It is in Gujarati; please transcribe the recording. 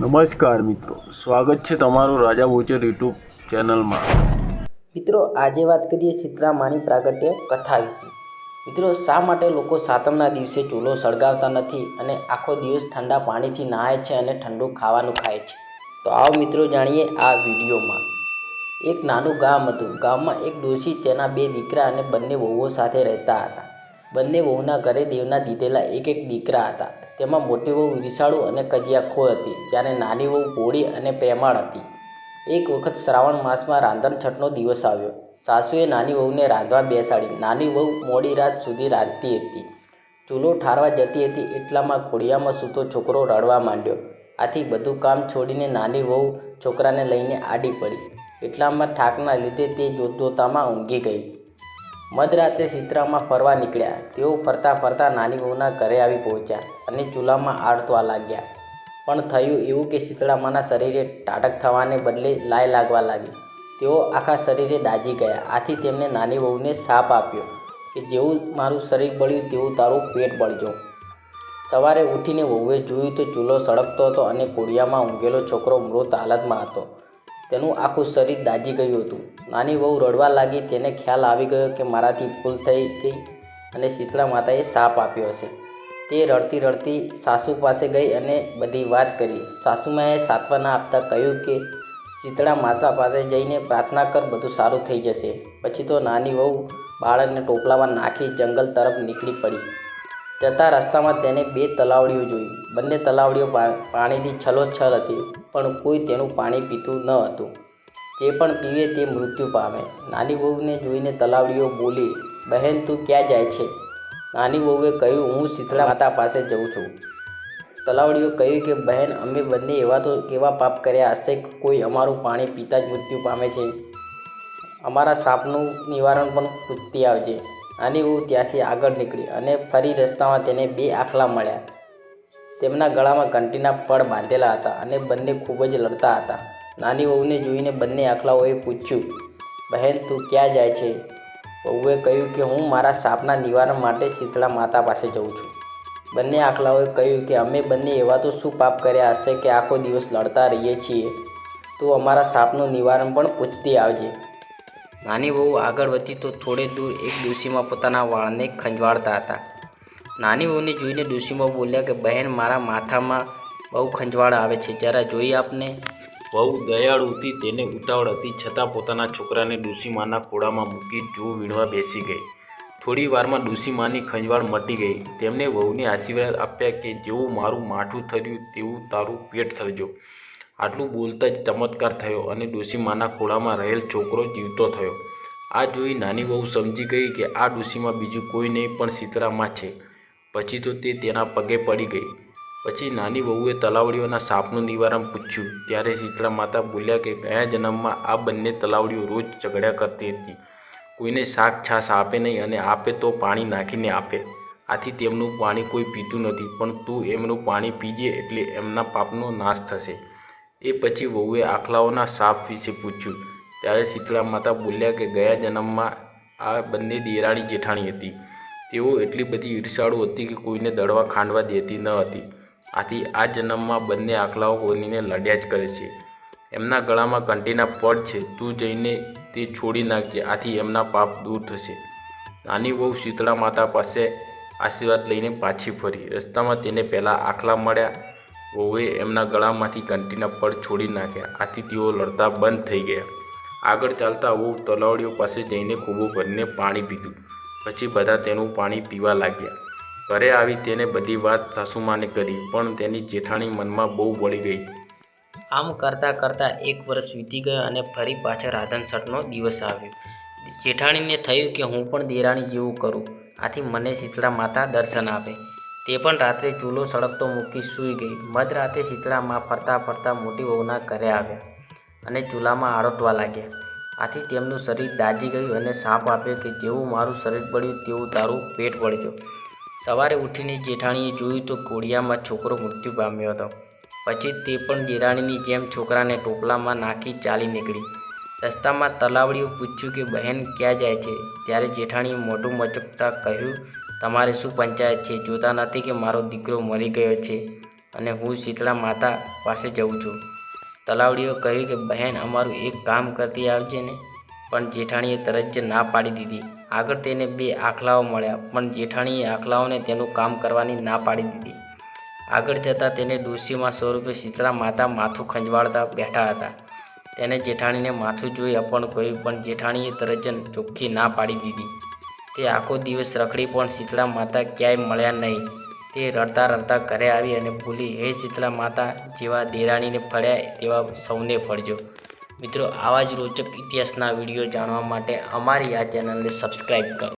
નમસ્કાર મિત્રો, સ્વાગત છે તમારું રાજા ભોચર યુટ્યુબ ચેનલમાં. મિત્રો, આજે વાત કરીએ સીતરામાની પ્રાગટ્ય કથા વિશે. મિત્રો, શા માટે લોકો સાતમના દિવસે ચૂલો સળગાવતા નથી અને આખો દિવસ ઠંડા પાણીથી નહાય છે અને ઠંડુ ખાવાનું ખાય છે? તો આવો મિત્રો જાણીએ આ વિડીયોમાં. એક નાનું ગામ હતું. ગામમાં એક ડોશી તેના બે દીકરા અને બંને વહુઓ સાથે રહેતા હતા. બંને વહુના ઘરે દેવના દીધેલા એક એક દીકરા હતા. તેમાં મોટી વહુ વિશાળુ અને કજિયાખોર હતી, જ્યારે નાની વહુ ભોળી અને પ્રેમાળ હતી. એક વખત શ્રાવણ માસમાં રાંધણ છઠનો દિવસ આવ્યો. સાસુએ નાની વહુને રાંધવા બેસાડી. નાની વહુ મોડી રાત સુધી રાંધતી હતી. ચૂલો ઠારવા જતી હતી, એટલામાં ખોડિયામાં સૂતો છોકરો રડવા માંડ્યો. આથી બધું કામ છોડીને નાની વહુ છોકરાને લઈને આડી પડી. એટલામાં થાકના લીધે તે જોતજોતામાં ઊંઘી ગઈ. મધરાત્રે સિત્રામાં ફરવા નીકળ્યા. તેઓ ફરતા ફરતા નાની વહુના ઘરે આવી પહોંચ્યા અને ચૂલામાં આડતવા લાગ્યા. પણ થયું એવું કે શીતળામાના શરીરે ટાટક થવાને બદલે લાય લાગવા લાગી. તેઓ આખા શરીરે દાજી ગયા. આથી તેમણે નાની વહુને શાપ આપ્યો કે જેવું મારું શરીર બળ્યું તેવું તારું પેટ બળજો. સવારે ઉઠીને વહુએ જોયું તો ચૂલો સળગતો હતો અને કોડિયામાં ઊંઘેલો છોકરો મૃત હાલતમાં હતો. તેનું આખું શરીર દાજી ગયું હતું. નાની વહુ રડવા લાગી, તેને ખ્યાલ આવી ગયો કે મારાથી ભૂલ થઈ ગઈ અને શીતળા માતાએ સાપ આપ્યો હશે. તે રડતી રડતી સાસુ પાસે ગઈ અને બધી વાત કરી. સાસુમાએ સાંત્વના આપતા કહ્યું કે, શીતળા માતા પાસે જઈને પ્રાર્થના કર, બધું સારું થઈ જશે. પછી તો નાની વહુ બાળકને ટોપલામાં નાખી જંગલ તરફ નીકળી પડી. જતા રસ્તામાં તેને બે તલાવડીઓ જોઈ. બંને તલાવડીઓ પાણીથી છલોછલ હતી, પણ કોઈ તેનું પાણી પીતું ન હતું. જે પણ પીવે તે મૃત્યુ પામે. નાની વહુને જોઈને તલાવડીઓ બોલી, બહેન, તું ક્યાં જાય છે? નાની વહુએ કહ્યું, હું શીતળા માતા પાસે જઉં છું. તલાવડીઓ કહ્યું કે, બહેન, અમે બંને એવા તો કેવા પાપ કર્યા હશે કોઈ અમારું પાણી પીતા જ મૃત્યુ પામે છે. અમારા સાપનું નિવારણ પણ પૂછતી આવજે. નાની હું ત્યાંથી આગળ નીકળી અને ફરી રસ્તામાં તેને બે આખલા મળ્યા. તેમના ગળામાં ઘંટીના પળ બાંધેલા હતા અને બંને ખૂબ જ લડતા હતા. નાની વહુને જોઈને બંને આખલાઓએ પૂછ્યું, બહેન, તું ક્યાં જાય છે? વહુએ કહ્યું કે, હું મારા સાપના નિવારણ માટે શીતળા માતા પાસે જઉં છું. બંને આખલાઓએ કહ્યું કે, અમે બંને એવા તો શું પાપ કર્યા હશે કે આખો દિવસ લડતા રહીએ છીએ? તું અમારા સાપનું નિવારણ પણ પૂછતી આવજે. નાની વહુ આગળ વધી તો થોડે દૂર એક ડોશીમાં પોતાના વાળને ખંજવાળતા હતા. નાની વહુને જોઈને ડોશીમાં બોલ્યા કે, બહેન, મારા માથામાં બહુ ખંજવાળ આવે છે. જરા જોઈ આપને. બહુ દયાળુ હતી, તેને ઉતાવળ હતી. છતાં પોતાના છોકરાને ડુસીમાના ખોળામાં મૂકી જો વીણવા બેસી ગઈ. થોડી વારમાં ડુસીમાની ખંજવાળ મટી ગઈ. તેમણે વહુને આશીર્વાદ આપ્યા કે, જેવું મારું માઠું થયું તેવું તારું પેટ થજો આટલું બોલતા જ ચમત્કાર થયો અને ડોસીમાના ખોળામાં રહેલ છોકરો જીવતો થયો. આ જોઈ નાની વહુ સમજી ગઈ કે આ ડોસીમાં બીજું કોઈ નહીં પણ સીતરામાં છે. પછી તો તે તેના પગે પડી ગઈ. પછી નાની વહુએ તલાવડીઓના સાપનું નિવારણ પૂછ્યું. ત્યારે શીતળા માતા બોલ્યા કે ગયા જન્મમાં આ બંને તલાવડીઓ રોજ ઝઘડ્યા કરતી હતી. કોઈને શાક છાશ આપે નહીં અને આપે તો પાણી નાખીને આપે. આથી તેમનું પાણી કોઈ પીતું નથી, પણ તું એમનું પાણી પીજે એટલે એમના પાપનો નાશ થશે. એ પછી વહુએ આખલાઓના સાપ વિશે પૂછ્યું. ત્યારે શીતળા માતા બોલ્યા કે ગયા જન્મમાં આ બંને દેરાણી જેઠાણી હતી. તેઓ એટલી બધી ઈર્ષાળુ હતી કે કોઈને દળવા ખાંડવા દેતી ન હતી. આથી આ જન્મમાં બંને આખલાઓ કોનીને લડ્યા જ કરે છે. એમના ગળામાં કંટીના પડ છે. તું જઈને તે છોડી નાખજે. આથી એમના પાપ દૂર થશે. નાની વહુ શીતળા માતા પાસે આશીર્વાદ લઈને પાછી ફરી. રસ્તામાં તેને પહેલાં આખલા મળ્યા. વહુએ એમના ગળામાંથી કંટીના પડ છોડી નાખ્યા. આથી તેઓ લડતા બંધ થઈ ગયા. આગળ ચાલતા વહુ તલાવડીઓ પાસે જઈને ખૂબો ભરીને પાણી પીધું. પછી બધા તેનું પાણી પીવા લાગ્યા. ઘરે આવી તેને બધી વાત સાસુમાને કરી, પણ તેની જેઠાણી મનમાં બહુ વળી ગઈ. આમ કરતાં કરતાં એક વર્ષ વીતી ગયો અને ફરી પાછળ રાધન દિવસ આવ્યો. જેઠાણીને થયું કે હું પણ દેરાણી જેવું કરું. આથી મને શીતળા માતા દર્શન આપે. તે પણ રાત્રે ચૂલો સળગતો મૂકી સૂઈ ગઈ. મધરાતે શીતળામાં ફરતા ફરતા મોટી વહુના ઘરે આવ્યા અને ચૂલામાં આળોટવા લાગ્યા. આથી તેમનું શરીર દાજી ગયું અને સાપ આપ્યો કે જેવું મારું શરીર પડ્યું તેવું તારું પેટ પડ્યો સવારે ઉઠીને જેઠાણીએ જોયું તો કોડિયામાં છોકરો મૃત્યુ પામ્યો હતો. પછી તે પણ જેરાણીની જેમ છોકરાને ટોપલામાં નાખી ચાલી નીકળી. રસ્તામાં તલાવડીઓ પૂછ્યું કે બહેન ક્યાં જાય છે? ત્યારે જેઠાણીએ મોઢું મચકતા કહ્યું તમારે શું પંચાયત છે, જોતા નથી કે મારો દીકરો મરી ગયો છે અને હું શીતળા માતા પાસે જઉં છું. તલાવડીઓ કહ્યું કે, બહેન, અમારું એક કામ કરતી આવજે ને. પણ જેઠાણીએ તરત જ ના પાડી દીધી. આગળ તેને બે આખલાઓ મળ્યા, પણ જેઠાણીએ આખલાઓને તેનું કામ કરવાની ના પાડી દીધી. આગળ જતાં તેને ડોસીમાં સ્વરૂપે શીતળા માતા માથું ખંજવાળતા બેઠા હતા. તેને જેઠાણીને માથું જોઈ અપણ કહ્યું પણ જેઠાણીએ તરત જ ચોખ્ખી ના પાડી દીધી. તે આખો દિવસ રખડી પણ શીતળા માતા ક્યાંય મળ્યા નહીં. તે રડતા રડતા ઘરે આવી અને ભૂલી હે શીતળા માતા, જેવા દેરાણીને ફળ્યા તેવા સૌને ફળજો મિત્રો, આવા જ રોચક ઇતિહાસના વીડિયો જાણવા માટે અમારી આ ચેનલને સબસ્ક્રાઈબ કરો.